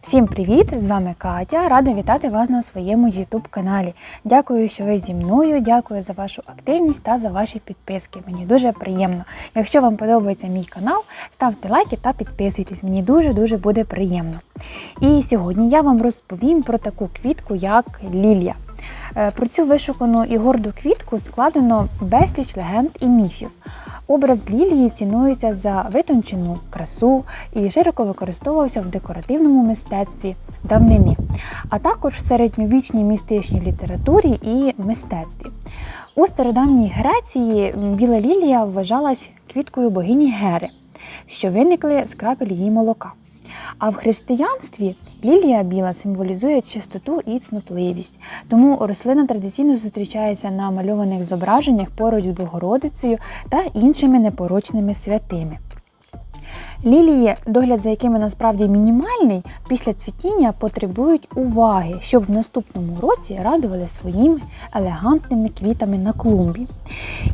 Всім привіт! З вами Катя. Рада вітати вас на своєму YouTube каналі. Дякую, що ви зі мною. Дякую за вашу активність та за ваші підписки. Мені дуже приємно. Якщо вам подобається мій канал, ставте лайки та підписуйтесь. Мені дуже дуже буде приємно. І сьогодні я вам розповім про таку квітку, як лілія. Е, Про цю вишукану і горду квітку складено безліч легенд і міфів. Образ лілії цінується за витончену красу і широко використовувався в декоративному мистецтві давнини, а також в середньовічній містичній літературі і мистецтві. У стародавній Греції біла лілія вважалась квіткою богині Гери, що виникли з крапель її молока. А в християнстві лілія біла символізує чистоту і цнотливість. Тому рослина традиційно зустрічається на мальованих зображеннях поруч з Богородицею та іншими непорочними святими. Лілії, догляд за якими насправді мінімальний, після цвітіння потребують уваги, щоб в наступному році радували своїми елегантними квітами на клумбі.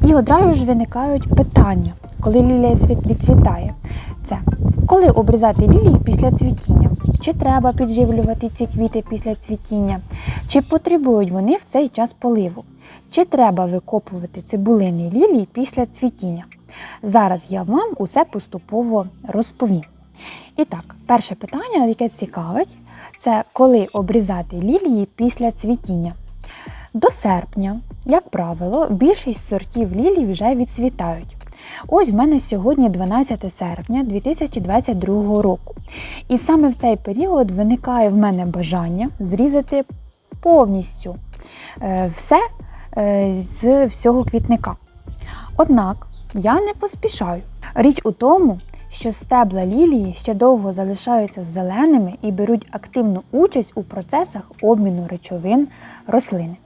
І одразу ж виникають питання, коли лілія відцвітає. Це коли обрізати лілії після цвітіння? Чи треба підживлювати ці квіти після цвітіння? Чи потребують вони в цей час поливу? Чи треба викопувати цибулини лілії після цвітіння? Зараз я вам усе поступово розповім. І так, перше питання, яке цікавить, це коли обрізати лілії після цвітіння. До серпня, як правило, більшість сортів лілій вже відцвітають. Ось в мене сьогодні 12 серпня 2022 року. І саме в цей період виникає в мене бажання зрізати повністю е, все е, з всього квітника. Однак я не поспішаю. Річ у тому, що стебла лілії ще довго залишаються зеленими і беруть активну участь у процесах обміну речовин рослини.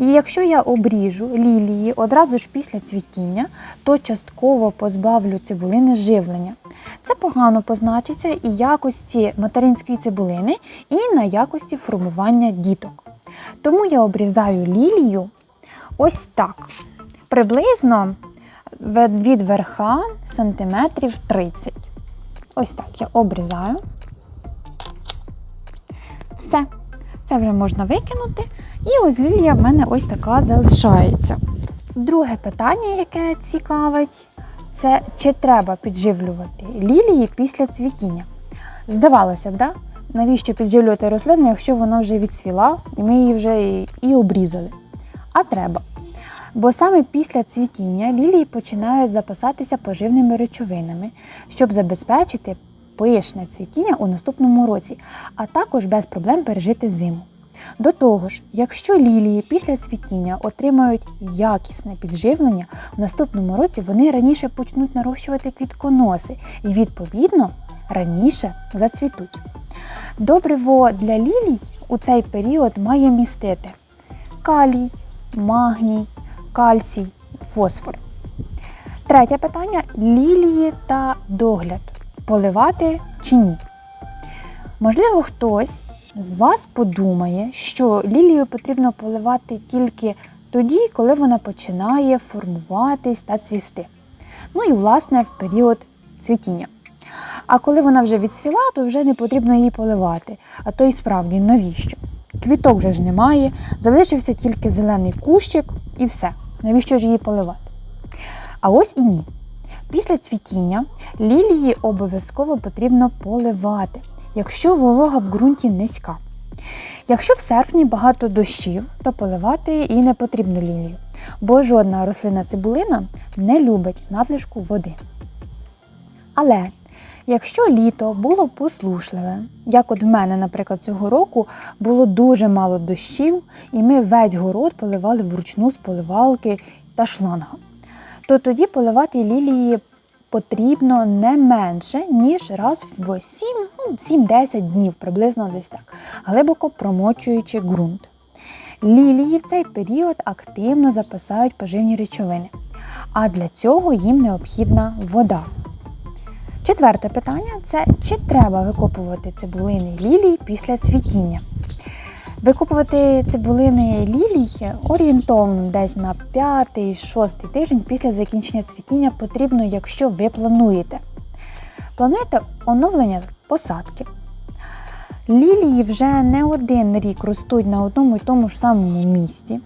І якщо я обріжу лілії одразу ж після цвітіння, то частково позбавлю цибулини живлення. Це погано позначиться і якості материнської цибулини, і на якості формування діток. Тому я обрізаю лілію ось так. Приблизно від верха сантиметрів 30. Ось так я обрізаю. Все. Це вже можна викинути. І ось лілія в мене ось така залишається. Друге питання, яке цікавить, це чи треба підживлювати лілії після цвітіння. Здавалося б, да? навіщо підживлювати рослину, якщо вона вже відсвіла, і ми її вже і, обрізали. А треба. Бо саме після цвітіння лілії починають запасатися поживними речовинами, щоб забезпечити пишне цвітіння у наступному році, а також без проблем пережити зиму. До того ж, якщо лілії після цвітіння отримають якісне підживлення, в наступному році вони раніше почнуть нарощувати квітконоси і, відповідно, раніше зацвітуть. Добриво для лілій у цей період має містити калій, магній, кальцій, фосфор. Третє питання лілії та догляд. Поливати чи ні? Можливо, хтось з вас подумає, що лілію потрібно поливати тільки тоді, коли вона починає формуватись та цвісти. Ну і, власне, в період цвітіння. А коли вона вже відсвіла, то вже не потрібно її поливати. А то і справді навіщо? Квіток вже ж немає, залишився тільки зелений кущик і все. Навіщо ж її поливати? А ось і ні. Після цвітіння лілії обов'язково потрібно поливати, якщо волога в ґрунті низька. Якщо в серпні багато дощів, то поливати і не потрібно лілію, бо жодна рослина цибулина не любить надлишку води. Але якщо літо було послушливе, як от в мене, наприклад, цього року було дуже мало дощів, і ми весь город поливали вручну з поливалки та шланга, то тоді поливати лілії потрібно не менше, ніж раз в 7, ну, 7-10 днів, приблизно десь так, глибоко промочуючи ґрунт. Лілії в цей період активно запасають поживні речовини, а для цього їм необхідна вода. Четверте питання це чи треба викопувати цибулини лілій після цвітіння. Викопувати цибулини лілій орієнтовно десь на 5-6 тиждень після закінчення цвітіння потрібно, якщо ви плануєте. Плануєте оновлення посадки. Лілії вже не один рік ростуть на одному і тому ж самому місці.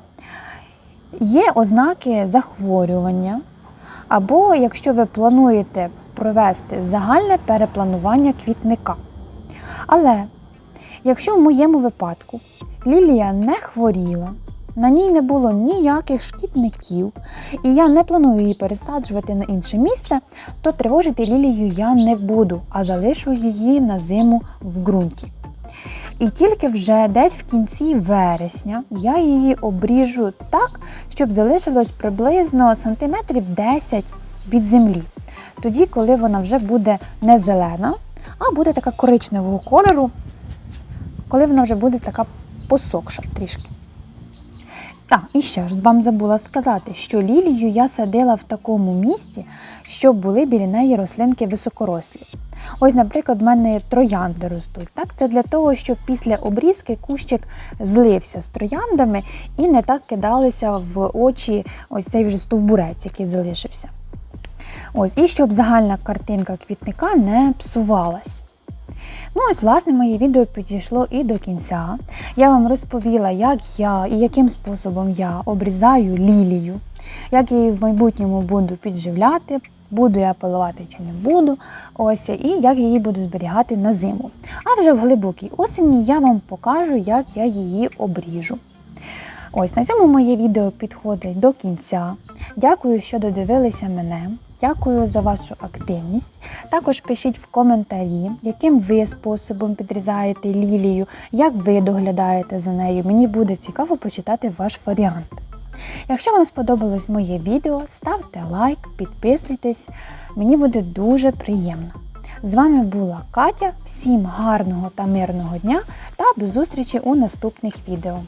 Є ознаки захворювання, або якщо ви плануєте провести загальне перепланування квітника. Але якщо в моєму випадку лілія не хворіла, на ній не було ніяких шкідників, і я не планую її пересаджувати на інше місце, то тривожити лілію я не буду, а залишу її на зиму в ґрунті. І тільки вже десь в кінці вересня я її обріжу так, щоб залишилось приблизно сантиметрів 10 від землі. Тоді, коли вона вже буде не зелена, а буде така коричневого кольору, коли вона вже буде така посохша трішки. А, і ще ж вам забула сказати, що лілію я садила в такому місці, щоб були біля неї рослинки високорослі. Ось, наприклад, в мене троянди ростуть. Так? Це для того, щоб після обрізки кущик злився з трояндами і не так кидалися в очі ось цей вже стовбурець, який залишився. Ось, і щоб загальна картинка квітника не псувалась. Ну, ось, власне, моє відео підійшло і до кінця. Я вам розповіла, як я і яким способом я обрізаю лілію, як я її в майбутньому буду підживляти, буду я поливати чи не буду. Ось, і як я її буду зберігати на зиму. А вже в глибокій осені я вам покажу, як я її обріжу. Ось на цьому моє відео підходить до кінця. Дякую, що додивилися мене. Дякую за вашу активність. Також пишіть в коментарі, яким ви способом підрізаєте лілію, як ви доглядаєте за нею. Мені буде цікаво почитати ваш варіант. Якщо вам сподобалось моє відео, ставте лайк, підписуйтесь, мені буде дуже приємно. З вами була Катя. Всім гарного та мирного дня та до зустрічі у наступних відео.